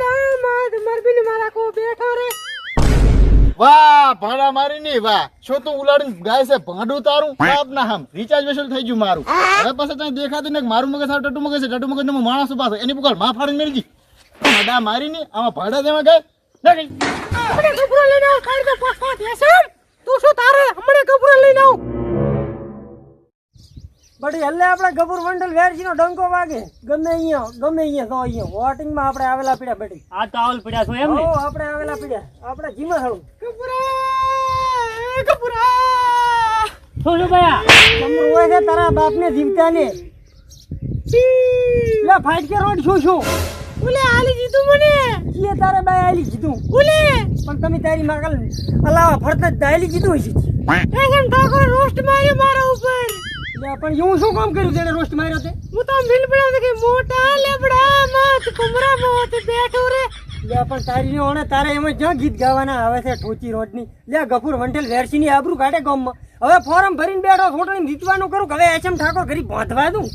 લેબડા માર મરબીની મારા કો બેઠો રે વાહ ભાડા મારી ની વાહ. શું તું ઉલાડીને ગાય છે ભાડું તારું? બાપ ના હમ. રિચાર્જ વસૂલ થઈ ગયું મારું. હવે પછી તને દેખાતું ને મારું મગજ ટટુ મગજ છે. ટટુ મગજનું માણસ પાછો એની પુકારમાં ફાડીને મેળજી ભાડા મારી ની આમાં ભાડા દેવા ગઈ. ના લઈને બડી એટલે આપણે ગભર મંડળ વેરજીનો ડંકો વાગે. ગમે અહીંયા ગમે અહીંયા તો અહીંયા વોટિંગમાં આપણે આવેલા પીડ્યા બડી આ તો આવેલ પડ્યા છો એમ ને? આપણે આવેલા પીડ્યા. આપણે જીમા હળું કપુરા કપુરા થોડું શું તમને હોય છે તારા બાપને જીમતા ને લે ફાઈટ કે રોડ શું શું ઉલે આલી જીતું મને. જીએ તારે બાય આલી જીતું ઉલે. પણ તમે તારી માગલ અલાવા ફરતા જ આલી જીતું હશે એસમ ઠાકોર રોસ્ટ માર્યો મારા ઉપર. પણ હું શું કામ કર્યું તેને રોસ્ટ માર્યો તે? હું તો મિલ પડ્યો કે મોટા લેબડા મત કુમરા મોત બેઠો રે. લે પણ તારી ને ઓણે તારે એમાં જ્યાં ગીત ગાવાના આવે છે ઠોચી રોડની લે ગફુર વંટેલ વેરસી ની આબરૂ કાઢે ગામમાં. હવે ફોરમ ભરીને બેઠો ફોટોની જીતવાનું કરું હવે એચએમ ઠાકોર ઘરી બાંધવા દઉં?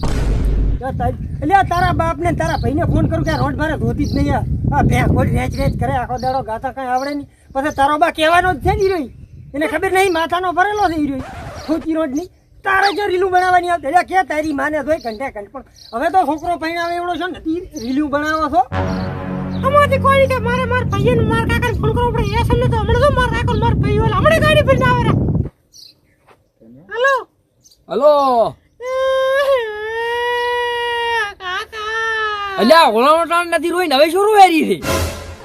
એટલે તારા બાપ ને તારા ભાઈને ફોન કરું કે આ રોડ મારે ધોતી જ નહીં આ. ભેંસ ખોટ રેચ રેચ કરે આખો દાડો ગાતા કઈ આવડે નહીં. પછી તારો બા કહેવાનો જ છે ને ઈ એને ખબર નહીં માથાનો ભરેલો છે ઈ રહ્યો ઠોચી રોડની તારે જો રીલું બનાવવાની આવતી એટલે કે તારી માને જોઈ કંટે કંટ પણ હવે તો છોકરો આવે એવડો છે ને તી રીલું બનાવો છો. અમારથી કોઈ નહીં કે મારે માર ભાઈને માર કાકાને ફોન કરવો પડે. એ સમજે તો હમણાં તો માર કાકો માર ભાઈ ઓલા? હમણાં ગાડી પર આવે હેલો. હેલો. અલ્યા ઓલાનો ટાણ નથી રોઈ ને હવે શું રોવેરી છે?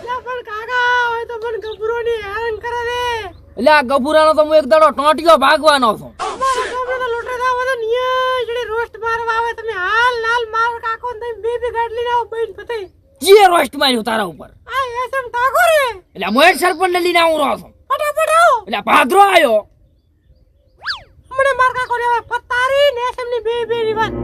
અલ્યા પણ કાકા હવે તો પણ ગભરોની હેરાન કરે રે અલ્યા ગભુરાનો તો હું એક દાડો ટોંટિયો ભાગવાનો છું અમારા ગામનો તો લોટરે દાવ તો નિયા જડે રોસ્ટ મારવા આવે તમે હાલ નાલ માર કાકો ને તમે બે બે ગાડલી ના બેન પતે જે રોસ્ટ માર્યું તારા ઉપર. આ એસએમ ઠાકોર રે એટલે મોહેટ સરપંચ ને લઈને આવું રહ્યો ફટાફટ આવો. એટલે ભાદરો આવ્યો હમણે માર કાકો રે પતારી ને ની બે બે ની વાત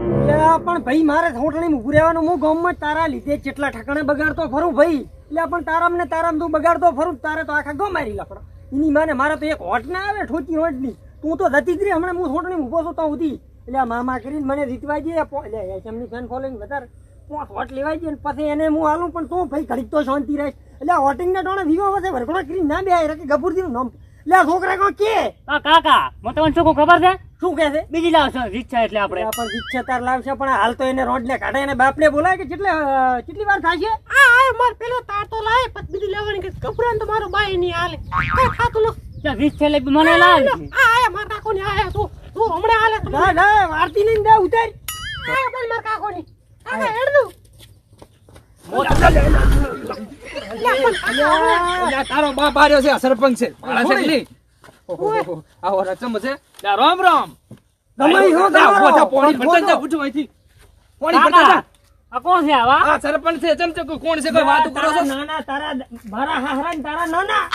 પણ ભાઈ મારે હોટલી માં રહેવાનું. હું ગામમાં તારા લીધે જેટલા ઠકાણે બગાડતો ફરું ભાઈ. એટલે પણ તારામ ને તારામ તું બગાડતો ફરું તારે તો આખા ગો મારી લપડા એની માને મારે તો એક હોટ ના આવે ઠોચી હોટની તું તો જતી જ હમણાં હું થોટણી ઊભો છું તો સુધી. એટલે મામા કરીને મને જીતવા જઈએ એટલે એમની ફેન ફોલોઈંગ વધારે. પાંચ હોટ લેવાય છે પછી એને હું હાલું પણ તું ભાઈ ઘડીક તો શાંતિ રહે. એટલે આ હોટિંગ ના ટોણે વિવો વસે વરઘોડા કરીને ના બે કે ગફુરજી નું નામ. એટલે આ છોકરા કો કે? આ કાકા મને તમને શું ખબર છે? શું કહે છે? બીજી લાવશો ઈચ્છા એટલે આપણે. આપણે પણ ઈચ્છા તાર લાવશે પણ હાલ તો એને રોડ ને કાઢે એને બાપને બોલાય કે કેટલે કેટલી વાર થાય છે આ આ માર પેલો તાર તો લાય પછી બીજી લેવાની કે કપડાં તો મારો બાઈ ની હાલે. કઈ ખાતું લો ત્યાં વીસ મને લાવ આ આ માર કાકો ની આયા તું તું હમણે હાલે. ના ના વારતી લઈને દે ઉતાર. આ પણ માર કાકો ની આ હેડ દઉં અલ્યા તારો બાપ આર્યો છે સરપંચ છે. આવો રચમ છે? રામ રામ. ગમાઈ હો લ્યા, તમારો. ઊભો થા, પોણી ભરતા જા, ઉઠો અહીંથી. પોણી ભરતા જા. આ કોણ છે આવા? આ સરપંચ છે ચમ ચમ કોણ છે કોઈ વાત કરો છો? ના ના તારા મારા હાહરા ને તારા નાના.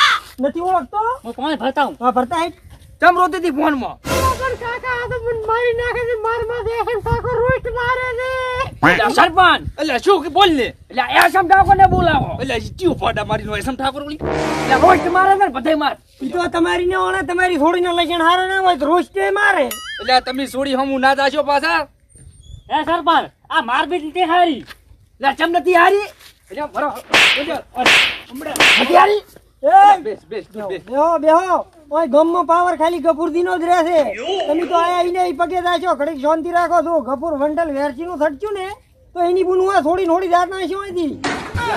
નથી ઓળખતો? હું કોણ? ભરતા હું. હા ભરતા હેડ. ચમ રોતી હતી ફોનમાં પણ કાકા આ તો મને મારી નાખે છે મારમાં એસએમ ઠાકોર રોસ્ટ મારે છે સરપંચ એટલે શું કે બોલ ને એટલે એસમ ઠાકોર ને બોલાવો એટલે ચિયો ફાડા મારી નો ઠાકોર એટલે રોસ્ટ મારે ને બધે માર ઈ તો તમારી ને ઓણે તમારી થોડી નો લક્ષણ હારો ના હોય તો રોસ્ટ મારે એટલે તમે સોડી હમું ના જાશો પાછા એ સરપંચ આ મારપીટ તે હારી એટલે ચમ નથી હારી એટલે ભરો હમણાં હારી એ બેસ બેસ બેસ બેહો બેહો ઓય ગમમાં પાવર ખાલી ગફુરદીનો જ રહેશે. તમે તો આયા ઈને ઈ પગે જાશો. ઘડીક શાંતિ રાખો છો. ગફુર વંડલ વેરચી નું થડચ્યું ને તો એની બુન થોડી થોડી જાત નાખી અહીંથી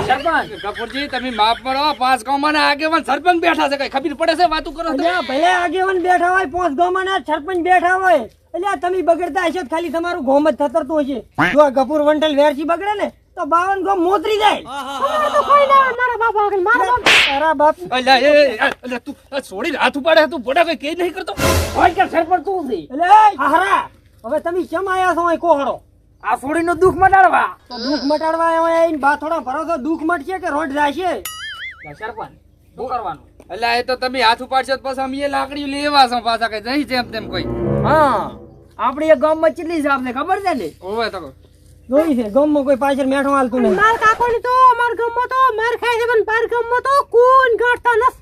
સરપંચ. ગફુરજી તમે માફ કરો. પાંચ ગામમાં આગેવાન સરપંચ બેઠા છે. કઈ ખબર પડે છે વાતું કરો તો ભલે આગેવાન બેઠા હોય પાંચ ગામમાં ના સરપંચ બેઠા હોય. એટલે આ તમે બગડતા હશો ખાલી તમારું ગોમ જ થતરતું હશે. જો ગફુર વંડલ વેરચી બગડે ને તો બાવન ગોમ મોતરી જાય. બાપ આગળ મારા બાપ. તારા બાપ. અલ્યા એ એ, અલ્યા તું આ હાથ ઉપાડે તું બોડા કઈ કે નહીં કરતો. હોય કે સરપંચ તું છે એટલે હારા હવે તમે કેમ આયા છો અહીં કોહડો આ છોડીનો દુઃખ મટાડવા. તો દુઃખ મટાડવા આવ્યા આઈને બાથોડા ભરો તો દુઃખ મટશે કે રોડ જાશે સરપંચ શું કરવાનું? અલ્યા એ તો તમે હાથ ઉપાડશો તો પછી અમે એ લાકડી લેવા છો પાછા કઈ નહીં જેમ તેમ કોઈ. હા આપણી ગામમાં કેટલી છે આપને ખબર છે ને? ઓવે તો જોઈ છે ગામમાં કોઈ પાછળ મેઠો હાલતું નહીં. માર કાકો ની તો માર ગામમાં તો માર ખાય છે પણ બાર ગામમાં તો કોણ ગાંઠતા નસ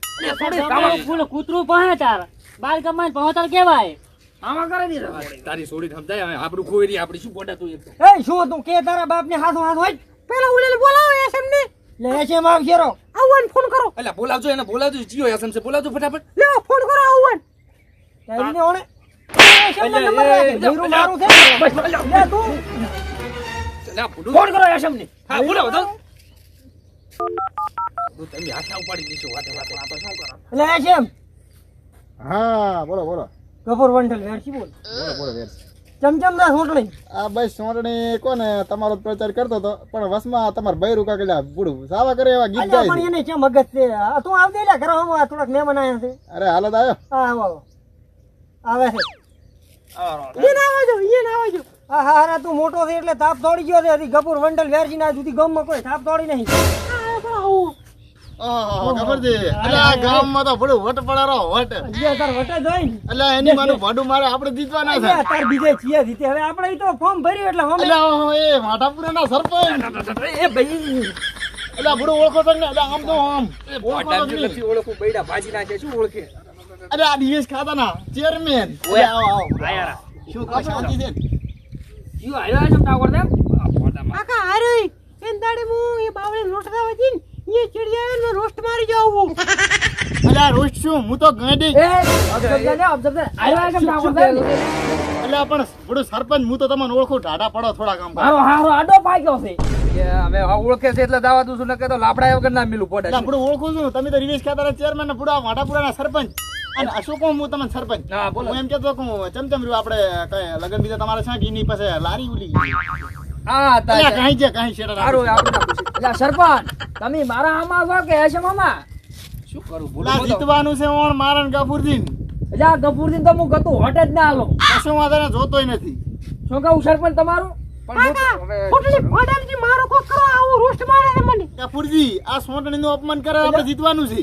ફૂલ કૂતરું પહે તાર. બાર ગમમાં પહોંચાર કેવાય આમાં કરે નહીં તારી છોડી સમજાય હવે આપણું કોઈ રી આપડી શું બોડા તું એ શું તું કે તારા બાપ ને હાથો હાથ હોય? પેલા ઉલેલ બોલાવો એસએમ ને લે એસએમ આવ રો. આવન ફોન કરો. એટલે બોલાવજો એને બોલાવજો જીઓ એસએમ સે બોલાવજો ફટાફટ. લે ફોન કરો આવન તારીને ઓણે. એસએમ નંબર લાગે ધીરું મારું છે. બસ, લે તું. ફોન કરો ને હા બોલાવો તો તો તમે હાથા ઉપાડી દેશો વાતે વાતે. આ તો શું કરો? લે એસએમ હા બોલો બોલો. ગફુર વંઠલ વેરસી બોલ. બોલો બોલો વેર ચમચમદાર હોટલી. આ બસ સોંટણી કોને તમારો જ પ્રચાર કરતો હતો પણ વસમાં તમાર બૈરું કાકેલા બુડું સાવા કરે એવા ગીત ગાય પણ છે એને ચમ મગજ છે? આ તું આવ દે લે ઘરે હમ થોડાક મહેમાન આયા છે. અરે હાલત આવ્યો હા આવો છે. આવજો આવજો. હા હા હા તું મોટો છે એટલે તાપ દોડી ગયો છે. હજી ગપુર વંડલ વેરજી ના સુધી ગામમાં કોઈ તાપ દોડી નહીં. ખબર છે? એટલે આ ગામમાં તો બડું વટ પડારો વટ. અલ્યા તાર વટે જોઈ ને. એટલે એની માનું ભાડું મારે આપણે જીતવાના છે. તાર બીજે છીએ જીતે. હવે આપણે તો ફોર્મ ભર્યું એટલે હમે એટલે એ માધાપુરાના સરપંચ. એ ભાઈ. એટલે આ ઓળખો તો ને? એટલે આમ તો આમ. એ ઓળખો બૈડા ભાજી નાખે શું ઓળખે? અરે આ ચેરમેન ઓય. આવો આવો. આયારા. શું શાંતિ છે ને? જીઓ આવ્યો એસમ ટાવર આ પોટામાં કાકા હારે એન દાડે હું એ બાવળે લોટતા હતી એ ચડિયા ને રોસ્ટ મારી જાવું એટલે આ શું? હું તો ગાંડી. એ અબજબ ને અબજબ ને આવ્યો એસમ ટાવર ને એટલે પણ બડું સરપંચ હું તો તમને ઓળખું ઢાઢા પડો થોડા કામ મારો હારો આડો પાક્યો છે. એ ઓળખે છે એટલે દાવા દઉં છું ન તો લાફડા વગર ના મિલું પડે. એટલે ઓળખું છું. તમે તો રિવેશ ખાતાના ચેરમેન ને બુડા માધાપુરાના સરપંચ. અને અશોક હું તમને સરપંચ? હું એમ કેતો કહું ચમચમ રહ્યું આપણે કઈ લગન બીજા તમારે છે કે એની પાસે લારી ઉલી હા એટલે તા. કાંઈ છે કાંઈ શેઠ સારું આપણે ના પૂછીએ. એટલે સરપંચ તમે મારા આમાં છો કે એસમ આમાં શું કરું? એટલે બોલો આ બોલો. જીતવાનું છે ઓણ મારણ ગફુરદીન એટલે ગફુરદીન તો હું ગતું હોટ જ ના આલો કશું વાંધો ને જોતોય નથી. શું કહું સરપંચ તમારું? પણ હું તો હવે હોટલે ફાડાલજી મારો કોક કરો આવું રોસ્ટ મારે છે મને. ગફુરજી આ સોંટણીનું અપમાન કરે આપણે જીતવાનું છે.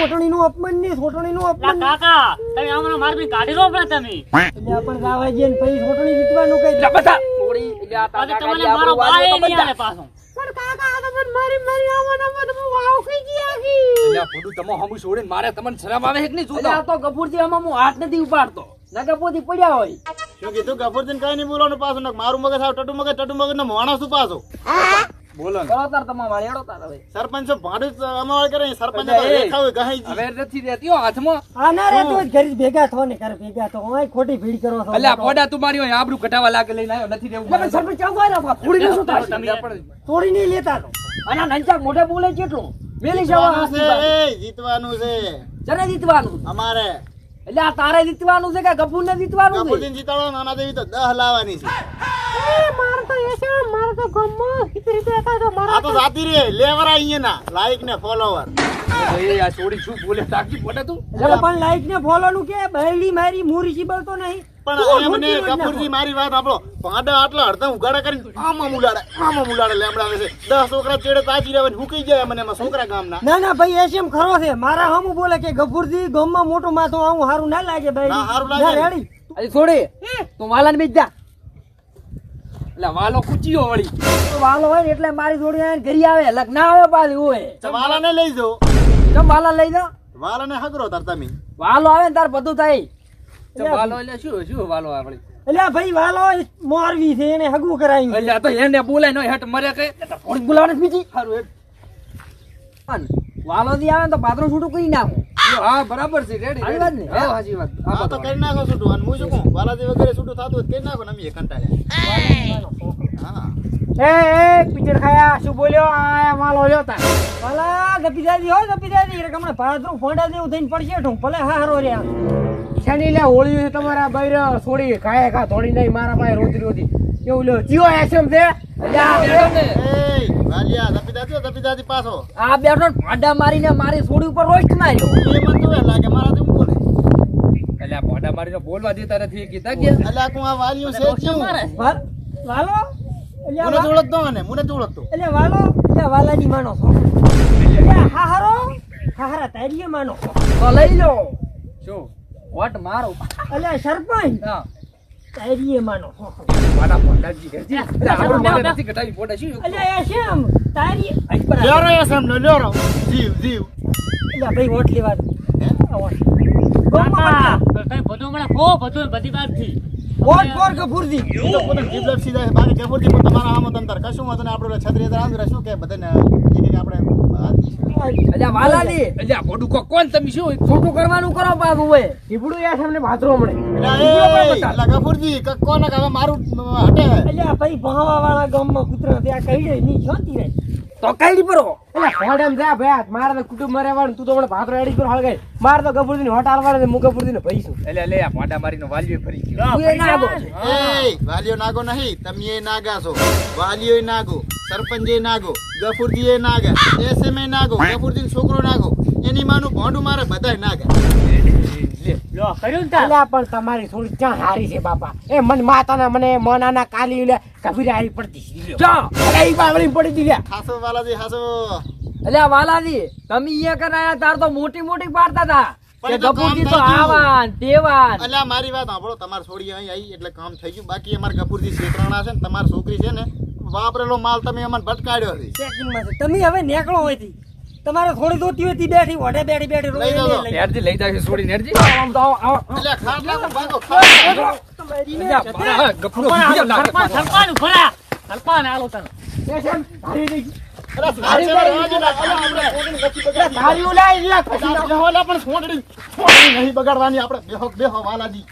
સોટણીનું અપમાન નહીં સોટણીનું લા અપમાન કાકા તમે આમને મારી કાઢી લો પણ તમે. એટલે પણ ગાવા જઈએ ને પછી સોટણી જીતવાનું કઈ એટલે બધા. થોડી એટલે આ આજે તમને મારો ભાઈ નહીં. આલે પાછો. પણ કાકા આ તમને મને મારી મારી આવવાના મને વાવ ખાઈ ગયા કી એટલે ભૂંડું તમે હમું છોડીને મારે તમને શરમ આવે કે નહીં જોતા? આ તો ગફુરજી આમાં હું હાથ નથી ઉપાડતો. નકર પોતી પડ્યા હોય. શું કીધું? ગફુરદીન કઈ નહીં બોલવાનું પાછું. ને મારું મગજ આવ ટટુ મગજ ટટુ મગજ ને માણસ પાછો. બોલો કરો તાર તમારે વાળી હેડો તાર હવે. સરપંચ ભાડું જ અમારે કરે સરપંચ એટલે એ- રેખા હવે નથી રહેતી હો હાથમાં. આ ના રે તું ઘરે ભેગા થો ને ઘરે ભેગા થો. ખોટી ભીડ કરો છો. આ પોડા તું મારી હોય આબરૂ કટાવા લાગે લઈને આવ્યો નથી રહેવું સરપંચ થોડી શું થાય? તમે તોડી નહીં લેતા તો. મોઢે બોલે કેટલું? મેલી જવા જીતવાનું છે જને જીતવાનું. અમારે. એટલે આ તારે જીતવાનું છે કે ગફુર ને જીતવાનું છે? ગફુરદીન જીતાડો નાના દેવી તો દહ લાવવાની છે. મારે તો એસે મારે તો ગમો. હિત રીતે હતા તો આ તો જાતી રે લેવર અહીંયા લાઈક ને ફોલોવર એ આ છોડી શું બોલે? તાકી પડે તું. એટલે પણ લાઈક ને ફોલો નું કે? બહેલી મારી મુરી જીબલ તો નહીં. પણ મને કપૂરજી મારી વાત આપણો પાડા આટલા અડધા ઉગાડા કરીને આમાં મુલાડે આમાં મુલાડે લેમડાવે છે. દસ છોકરા ચેડે તાજી રહે હુકી જાય મને એમાં છોકરા ગામના. ના ના ભાઈ એસએમ ખરો છે. મારા હમુ બોલે કે ગફુરજી ગામમાં મોટો માથું આવું હારું ના લાગે ભાઈ. ના, હારું લાગે. રેડી. અરે છોડી તું વાલાને બીજ જા. એટલે વાલો કૂચીયો વળી. વાલો હોય ને એટલે મારી જોડી આવીને ઘરી આવે. લગ્ન ના આવે પાછી હોય વાલાને લઈ જો કેમ વાલા લઈ જા વાલાને હગરો તાર તમે. વાલો આવે ને તાર બધું થાય. વાલો એટલે શું શું વાલો આ એટલે ભાઈ વાલો મોરવી છે એને હગું કરાયું એટલે તો એને બોલાય ન હેઠ મરે કઈ થોડીક બોલાવાની બીજી? સારું હેઠ. વાલો થી આવે ને તો પાત્રો છૂટું કરી નાખું. હા બરાબર છે રેડી સાચી વાત ને? હા સાચી વાત. હા તો કરી નાખો છૂટું. અને હું શું કહું? વાલાજી વગેરે છૂટું થતું હોય તો કરી નાખો ને અમે કંટાળ્યા. હા. એ એ પીચર ખાયા શું બોલ્યો? આ માલો લ્યો તા. ભલા ગપીદાદી હો ગપીદાદી એટલે હમણાં ભાદરું ફોંડા જેવું થઈને પડશે ઠું ભલે હારો રે શેની લે હોળી છે તમારા બૈર છોડી ખાય ખા થોડી નહીં મારા પાસે રોતી રોતી એવું લ્યો જીઓ એસએમ છે? આ બે- એ વાલિયા દપી દાદી દપી દાદી પાછો. આ બેઠો ને ભાડા મારીને મારી છોડી ઉપર રોસ્ટ માર્યો. લાગે મારા હું બોલે? એટલે પોડા મારીને બોલવા દેતા નથી એ કીધા કે એટલે હું આ વાલિયું છે આ મને જોળતો ને મને મને જ એટલે વાલો એટલે વાલાની માનો છો. એટલે હાહરો હાહરા તારીએ માનો તો લઈ લો. શું? વટ મારો. એટલે સરપંચ હા. તારીએ માનો મારા પોડાજી કે જી એટલે આપણો મને નથી ઘટાવી પોડા શું? એટલે એ શેમ? તારી લ્યોરો એ સામે લ્યોરો જીવ જીવ. એટલે ભાઈ વોટ લેવા. હે? વોટ. કાકા. તમે બધું મને કો બધું બધી વાતથી વોટ ફોર કપૂરજી તો લપસી જાય બાકી કપૂરજી પણ તમારા આમ તમ તાર કશું વાંધો ને આપણે છત્રી અંદર આંધ્રા શું કે બધાને એક એક આપણે હાથી. અલ્યા અલ્યા ભોડું કો કોણ તમે શું ખોટું કરવાનું કરો બાબુ એ ટીપડું યાર તમને ભાતરો મળે. એલા, કપૂરજી એલા ગફુરજી ક- હવે મારું હટે. અલ્યા ભાઈ ભણવા વાળા ગામમાં કૂતરા ત્યાં કહી દે ની શાંતિ રહે. તો કઈ પરો એટલે જા ભાઈ મારે તો કુટુંબ મરે વાળું તું તો મને ભાતરો એડી પર હળગાઈ મારે તો ગફુરજી ની હોટ આલવાડે ને હું ગફુરજી ને ભઈશું એટલે લે આ ભાડા મારીનો વાલ્યો ફરી ગયો. એ નાગો. એ વાલીઓ નાગો નહીં તમે એ નાગા છો. વાલીઓ નાગો સરપંચ એ નાગો ગફુરજી એ નાગા એસએમ એ નાગો ગફુરજી છોકરો નાગો. એની માનું ભોંડું મારે બધાય નાગા. લો કર્યું ને અલ્યા પણ તમારી થોડી ક્યાં હારી છે બાપા? એ મન માતાના મને મનાના કાલી લે કભી હારી પડતી ચા અરે ઈ બાવળી પડી દી લ્યા. હાસો વાલાજી હાસો. અલ્યા વાલાજી તમે અહીંયા કરાયા તાર તો મોટી મોટી પાડતા હતા. તો. આવાન તેવાન. અલ્યા મારી વાત સાંભળો તમારે છોડી અહીં આવી એટલે કામ થઈ ગયું. બાકી અમારે ગફુરજી શેતરાણા છે ને તમારી છોકરી છે ને વાપરેલો માલ તમે અમને ભટકાડ્યો છે. તમે હવે નીકળો હોયથી તમારે થોડી દોતી હતી બેઠી વડે બેઠી બેઠી રોઈ લઈ લઈ લઈ. હેરજી લઈ જાશે છોડી નેરજી આમ તો આવો, આવો. અલ્યા ખાટલા પર ભાગો લાગે. સરપંચ સરપંચ ભલા સરપંચ આલો તને. એ છે ને, હારી ગઈ. અરે સાચે વાળા ના, અલ્યા આપણે છોકરીને ગતિ બગાડી. હારી ઉલાય, લ્યા, ખસી બેહો, અલ્યા પણ છોડડી છોડડી નહીં બગાડવાની આપણે. બેહો બેહો વાલાજી.